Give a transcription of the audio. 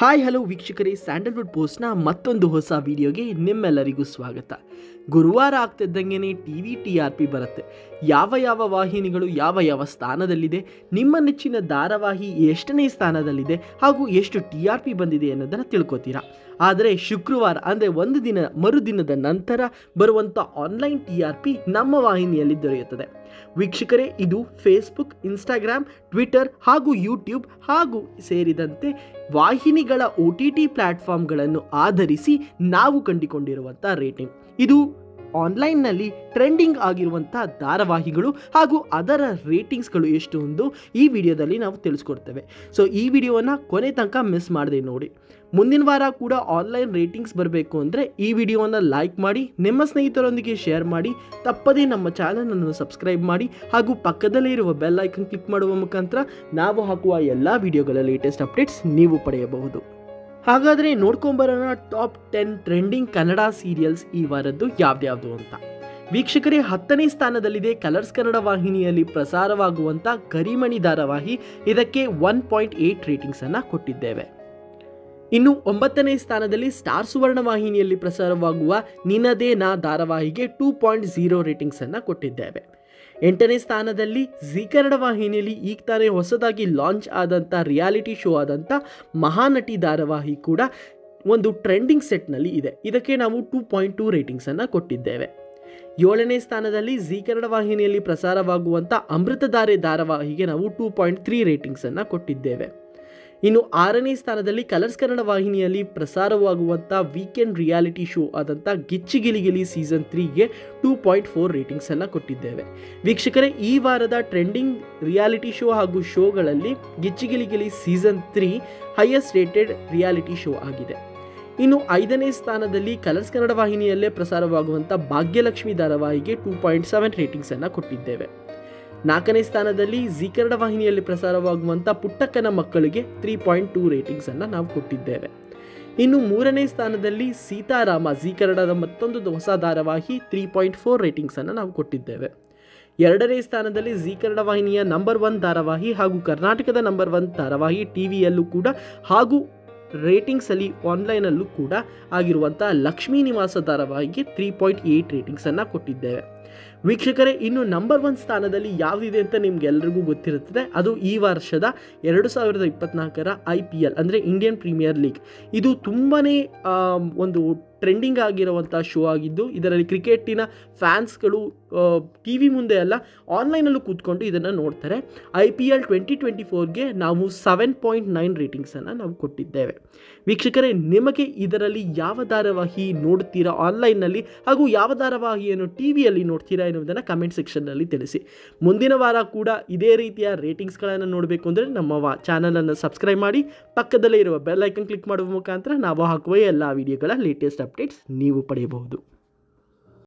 Hi hello ವೀಕ್ಷಕರೇ, Sandalwood ಪೋಸ್ಟ್ನ ಮತ್ತೊಂದು ಹೊಸ ವಿಡಿಯೋಗೆ ನಿಮ್ಮೆಲ್ಲರಿಗೂ ಸ್ವಾಗತ. ಗುರುವಾರ ಆಗ್ತಿದ್ದಂಗೆ T V, T R P ಬರುತ್ತೆ. ಯಾವ ಯಾವ ವಾಹಿನಿಗಳು ಯಾವ ಯಾವ ಸ್ಥಾನದಲ್ಲಿದೆ, ನಿಮ್ಮ ನೆಚ್ಚಿನ ಧಾರಾವಾಹಿ ಎಷ್ಟನೇ ಸ್ಥಾನದಲ್ಲಿದೆ ಹಾಗೂ ಎಷ್ಟು ಟಿ ಆರ್ ಪಿ ಬಂದಿದೆ ಅನ್ನೋದನ್ನು ತಿಳ್ಕೊತೀರಾ? ಆದರೆ ಶುಕ್ರವಾರ, ಅಂದರೆ ಒಂದು ದಿನ ಮರುದಿನದ ನಂತರ ಬರುವಂಥ ಆನ್ಲೈನ್ ಟಿ ಆರ್ ಪಿ ನಮ್ಮ ವಾಹಿನಿಯಲ್ಲಿ ದೊರೆಯುತ್ತದೆ. ವೀಕ್ಷಕರೇ, ಇದು ಫೇಸ್ಬುಕ್ ಇನ್ಸ್ಟಾಗ್ರಾಮ್ ಟ್ವಿಟರ್ ಹಾಗೂ ಯೂಟ್ಯೂಬ್ ಹಾಗೂ ಸೇರಿದಂತೆ ವಾಹಿನಿಗಳ ಒ ಟಿ ಟಿ ಪ್ಲ್ಯಾಟ್ಫಾರ್ಮ್ಗಳನ್ನು ಆಧರಿಸಿ ನಾವು ಕಂಡುಕೊಂಡಿರುವಂಥ ರೇಟಿಂಗ್ ಇದು ಆನ್ಲೈನ್ನಲ್ಲಿ ಟ್ರೆಂಡಿಂಗ್ ಆಗಿರುವಂಥ ಧಾರಾವಾಹಿಗಳು ಹಾಗೂ ಅದರ ರೇಟಿಂಗ್ಸ್ಗಳು ಎಷ್ಟು ಎಂದು ಈ ವಿಡಿಯೋದಲ್ಲಿ ನಾವು ತಿಳಿಸ್ಕೊಡ್ತೇವೆ. ಸೊ, ಈ ವಿಡಿಯೋವನ್ನು ಕೊನೆ ತನಕ ಮಿಸ್ ಮಾಡದೆ ನೋಡಿ. ಮುಂದಿನ ವಾರ ಕೂಡ ಆನ್ಲೈನ್ ರೇಟಿಂಗ್ಸ್ ಬರಬೇಕು ಅಂದರೆ ಈ ವಿಡಿಯೋವನ್ನು ಲೈಕ್ ಮಾಡಿ, ನಿಮ್ಮ ಸ್ನೇಹಿತರೊಂದಿಗೆ ಶೇರ್ ಮಾಡಿ, ತಪ್ಪದೇ ನಮ್ಮ ಚಾನಲನ್ನು ಸಬ್ಸ್ಕ್ರೈಬ್ ಮಾಡಿ ಹಾಗೂ ಪಕ್ಕದಲ್ಲೇ ಇರುವ ಬೆಲ್ ಐಕನ್ ಕ್ಲಿಕ್ ಮಾಡುವ ಮುಖಾಂತರ ನಾವು ಹಾಕುವ ಎಲ್ಲ ವಿಡಿಯೋಗಳ ಲೇಟೆಸ್ಟ್ ಅಪ್ಡೇಟ್ಸ್ ನೀವು ಪಡೆಯಬಹುದು. ಹಾಗಾದರೆ ನೋಡ್ಕೊಂಬರೋಣ top ten trending Kannada serials ಈ ವಾರದ್ದು ಯಾವ್ದ್ಯಾವುದು ಅಂತ. ವೀಕ್ಷಕರೇ, ಹತ್ತನೇ ಸ್ಥಾನದಲ್ಲಿದೆ ಕಲರ್ಸ್ ಕನ್ನಡ ವಾಹಿನಿಯಲ್ಲಿ ಪ್ರಸಾರವಾಗುವಂಥ ಕರಿಮಣಿ ಧಾರಾವಾಹಿ. ಇದಕ್ಕೆ ಒನ್ ಪಾಯಿಂಟ್ ಏಯ್ಟ್ ರೇಟಿಂಗ್ಸನ್ನು ಕೊಟ್ಟಿದ್ದೇವೆ. ಇನ್ನು ಒಂಬತ್ತನೇ ಸ್ಥಾನದಲ್ಲಿ ಸ್ಟಾರ್ ಸುವರ್ಣ ವಾಹಿನಿಯಲ್ಲಿ ಪ್ರಸಾರವಾಗುವ ನಿನದೇ ನಾ ಧಾರಾವಾಹಿಗೆ ಟೂ ಪಾಯಿಂಟ್ ಜೀರೋ ರೇಟಿಂಗ್ಸನ್ನು ಕೊಟ್ಟಿದ್ದೇವೆ. ಎಂಟನೇ ಸ್ಥಾನದಲ್ಲಿ ಜಿ ಕನ್ನಡ ವಾಹಿನಿಯಲ್ಲಿ ಈಗ ತಾನೇ ಹೊಸದಾಗಿ ಲಾಂಚ್ ಆದಂಥ ರಿಯಾಲಿಟಿ ಶೋ ಆದಂಥ ಮಹಾನಟಿ ಧಾರಾವಾಹಿ ಕೂಡ ಒಂದು ಟ್ರೆಂಡಿಂಗ್ ಸೆಟ್ನಲ್ಲಿ ಇದೆ. ಇದಕ್ಕೆ ನಾವು ಟೂ ಪಾಯಿಂಟ್ ಟೂ ರೇಟಿಂಗ್ಸನ್ನು ಕೊಟ್ಟಿದ್ದೇವೆ. ಏಳನೇ ಸ್ಥಾನದಲ್ಲಿ ಜಿ ಕನ್ನಡ ವಾಹಿನಿಯಲ್ಲಿ ಪ್ರಸಾರವಾಗುವಂಥ ಅಮೃತಧಾರೆ ಧಾರಾವಾಹಿಗೆ ನಾವು ಟೂ ಪಾಯಿಂಟ್ ತ್ರೀ ರೇಟಿಂಗ್ಸನ್ನು ಕೊಟ್ಟಿದ್ದೇವೆ. ಇನ್ನು ಆರನೇ ಸ್ಥಾನದಲ್ಲಿ ಕಲರ್ಸ್ ಕನ್ನಡ ವಾಹಿನಿಯಲ್ಲಿ ಪ್ರಸಾರವಾಗುವಂಥ ವೀಕೆಂಡ್ ರಿಯಾಲಿಟಿ ಶೋ ಆದಂಥ ಗಿಚ್ಚಿಗಿಲಿಗಿಲಿ ಸೀಸನ್ ತ್ರೀಗೆ ಟೂ ಪಾಯಿಂಟ್ ಫೋರ್ ರೇಟಿಂಗ್ಸನ್ನು ಕೊಟ್ಟಿದ್ದೇವೆ. ವೀಕ್ಷಕರೇ, ಈ ವಾರದ ಟ್ರೆಂಡಿಂಗ್ ರಿಯಾಲಿಟಿ ಶೋ ಹಾಗೂ ಶೋಗಳಲ್ಲಿ Gicchigiligili season three highest rated reality show ಆಗಿದೆ. ಇನ್ನು ಐದನೇ ಸ್ಥಾನದಲ್ಲಿ ಕಲರ್ಸ್ ಕನ್ನಡ ವಾಹಿನಿಯಲ್ಲೇ ಪ್ರಸಾರವಾಗುವಂಥ ಭಾಗ್ಯಲಕ್ಷ್ಮಿ ಧಾರಾವಾಹಿಗೆ ಟೂ ಪಾಯಿಂಟ್ ಸೆವೆನ್ ರೇಟಿಂಗ್ಸನ್ನು ಕೊಟ್ಟಿದ್ದೇವೆ. ನಾಲ್ಕನೇ ಸ್ಥಾನದಲ್ಲಿ ಜಿ ಕನ್ನಡ ವಾಹಿನಿಯಲ್ಲಿ ಪ್ರಸಾರವಾಗುವಂಥ ಪುಟ್ಟಕ್ಕನ ಮಕ್ಕಳಿಗೆ ತ್ರೀ ಪಾಯಿಂಟ್ ಟೂ ರೇಟಿಂಗ್ಸನ್ನು ನಾವು ಕೊಟ್ಟಿದ್ದೇವೆ. ಇನ್ನು ಮೂರನೇ ಸ್ಥಾನದಲ್ಲಿ ಸೀತಾರಾಮ, ಜಿ ಕನ್ನಡದ ಮತ್ತೊಂದು ಹೊಸ ಧಾರಾವಾಹಿ ತ್ರೀ ಪಾಯಿಂಟ್ ಫೋರ್ ರೇಟಿಂಗ್ಸನ್ನು ನಾವು ಕೊಟ್ಟಿದ್ದೇವೆ. ಎರಡನೇ ಸ್ಥಾನದಲ್ಲಿ ಜಿ ಕನ್ನಡ ವಾಹಿನಿಯ ನಂಬರ್ ಒನ್ ಧಾರಾವಾಹಿ ಹಾಗೂ ಕರ್ನಾಟಕದ ನಂಬರ್ ಒನ್ ಧಾರಾವಾಹಿ ಟಿ ವಿಯಲ್ಲೂ ಕೂಡ ಹಾಗೂ ರೇಟಿಂಗ್ಸಲ್ಲಿ ಆನ್ಲೈನಲ್ಲೂ ಕೂಡ ಆಗಿರುವಂಥ ಲಕ್ಷ್ಮೀ ನಿವಾಸ ಧಾರಾವಾಹಿಗೆ ತ್ರೀ ಪಾಯಿಂಟ್ ಏಯ್ಟ್ ರೇಟಿಂಗ್ಸನ್ನು ಕೊಟ್ಟಿದ್ದೇವೆ. ವೀಕ್ಷಕರೇ, ಇನ್ನು ನಂಬರ್ ಒನ್ ಸ್ಥಾನದಲ್ಲಿ ಯಾವುದಿದೆ ಅಂತ ನಿಮ್ಗೆಲ್ರಿಗೂ ಗೊತ್ತಿರುತ್ತದೆ. ಅದು ಈ ವರ್ಷದ ಎರಡು ಸಾವಿರದ ಇಪ್ಪತ್ನಾಲ್ಕರ ಐ ಪಿ ಎಲ್ ಅಂದರೆ ಇಂಡಿಯನ್ ಪ್ರೀಮಿಯರ್ ಲೀಗ್ ಇದು ತುಂಬಾ ಒಂದು ಟ್ರೆಂಡಿಂಗ್ ಆಗಿರುವಂಥ ಶೋ ಆಗಿದ್ದು, ಇದರಲ್ಲಿ ಕ್ರಿಕೆಟಿನ ಫ್ಯಾನ್ಸ್ಗಳು ಟಿ ವಿ ಮುಂದೆ ಅಲ್ಲ ಆನ್ಲೈನಲ್ಲೂ ಕೂತ್ಕೊಂಡು ಇದನ್ನು ನೋಡ್ತಾರೆ. I P L twenty twenty ಫೋರ್ಗೆ ನಾವು ಸೆವೆನ್ ಪಾಯಿಂಟ್ ನೈನ್ ರೇಟಿಂಗ್ಸನ್ನು ನಾವು ಕೊಟ್ಟಿದ್ದೇವೆ. ವೀಕ್ಷಕರೇ, ನಿಮಗೆ ಇದರಲ್ಲಿ ಯಾವ ಧಾರಾವಾಹಿ ನೋಡ್ತೀರಾ ಆನ್ಲೈನ್ನಲ್ಲಿ ಹಾಗೂ ಯಾವ ಧಾರಾವಾಹಿಯನ್ನು ಟಿ ವಿಯಲ್ಲಿ ನೋಡ್ತೀರಾ ಎನ್ನುವುದನ್ನು ಕಮೆಂಟ್ ಸೆಕ್ಷನ್ನಲ್ಲಿ ತಿಳಿಸಿ. ಮುಂದಿನ ವಾರ ಕೂಡ ಇದೇ ರೀತಿಯ ರೇಟಿಂಗ್ಸ್ಗಳನ್ನು ನೋಡಬೇಕು ಅಂದರೆ ನಮ್ಮ ವಾ ಚಾನಲನ್ನು ಸಬ್ಸ್ಕ್ರೈಬ್ ಮಾಡಿ, ಪಕ್ಕದಲ್ಲೇ ಇರುವ ಬೆಲ್ ಐಕನ್ ಕ್ಲಿಕ್ ಮಾಡುವ ಮುಖಾಂತರ ನಾವು ಹಾಕುವ ಎಲ್ಲ ವಿಡಿಯೋಗಳ ಲೇಟೆಸ್ಟ್ ಅಪ್ಡೇಟ್ಸ್ ನೀವು ಪಡೆಯಬಹುದು.